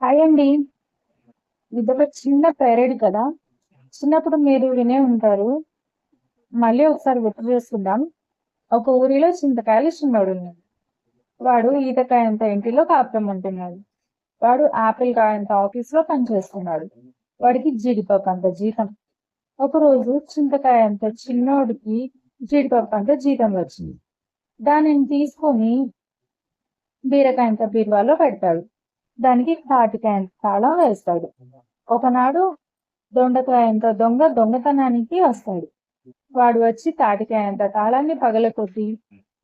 Hi అండి. ఇదొక చిన్న పెరేడ్ కదా! చిన్నప్పుడు మీరు వినే ఉంటారు. మళ్ళీ ఒకసారి గుర్తు చేసుకుందాం. ఒక ఊరిలో చింతకాయల చిన్నోడున్నాడు. వాడు ఈతకాయంత ఇంటిలో కాపురం ఉంటున్నాడు. వాడు ఆపిల్ కాయంత ఆఫీస్‌లో పనిచేస్తున్నాడు. వాడికి జీడిపప్పు అంత జీతం. ఒకరోజు చింతకాయంత చిన్నోడికి జీడిపప్పు అంత జీతం వచ్చింది. దానిని తీసుకొని బీరకాయంత బీరువాలో పెడతాడు. దానికి తాటికాయంత తాళం వేస్తాడు. ఒకనాడు దొండకాయంత దొంగ దొంగతనానికి వస్తాడు. వాడు వచ్చి తాటికాయంత తాళాన్ని పగలగొట్టి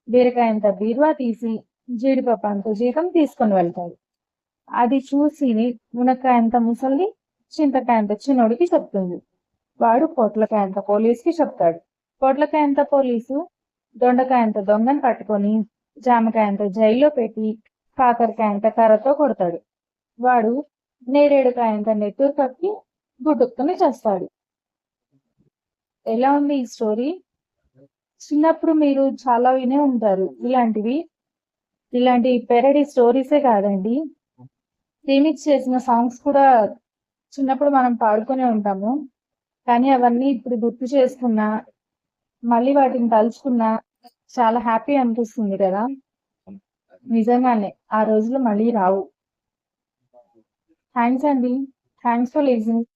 బీరకాయంత బీరువా తీసి జీడిపప్పంత జీతం తీసుకొని వెళ్తాడు. అది చూసి మునక్కాయంత ముసలి చింతకాయంత చిన్నోడికి చెప్తుంది. వాడు పొట్లకాయంత పోలీసుకి చెప్తాడు. పొట్లకాయంత పోలీసు దొండకాయంత దొంగని పట్టుకొని జామకాయంత జైల్లో పెట్టి కాకరకాయంత కర్రతో కొడతాడు. వాడు నేరేడుకాయంత నెత్తురు కక్కి గుడ్డుక్కుని చేస్తాడు ఎలా ఉంది ఈ స్టోరీ? చిన్నప్పుడు మీరు చాలా వినే ఉంటారు ఇలాంటివి. ఇలాంటి పెరడీ స్టోరీసే కాదండి. రీమిక్స్ చేసిన సాంగ్స్ కూడా చిన్నప్పుడు మనం పాడుకునే ఉంటాము. కానీ అవన్నీ ఇప్పుడు గుర్తు చేసుకున్నా, మళ్ళీ వాటిని తలుచుకున్నా చాలా హ్యాపీ అనిపిస్తుంది కదా! నిజంగానే. ఆ రోజులు మళ్ళీ రావు. థ్యాంక్స్ అండి. Thanks for listening.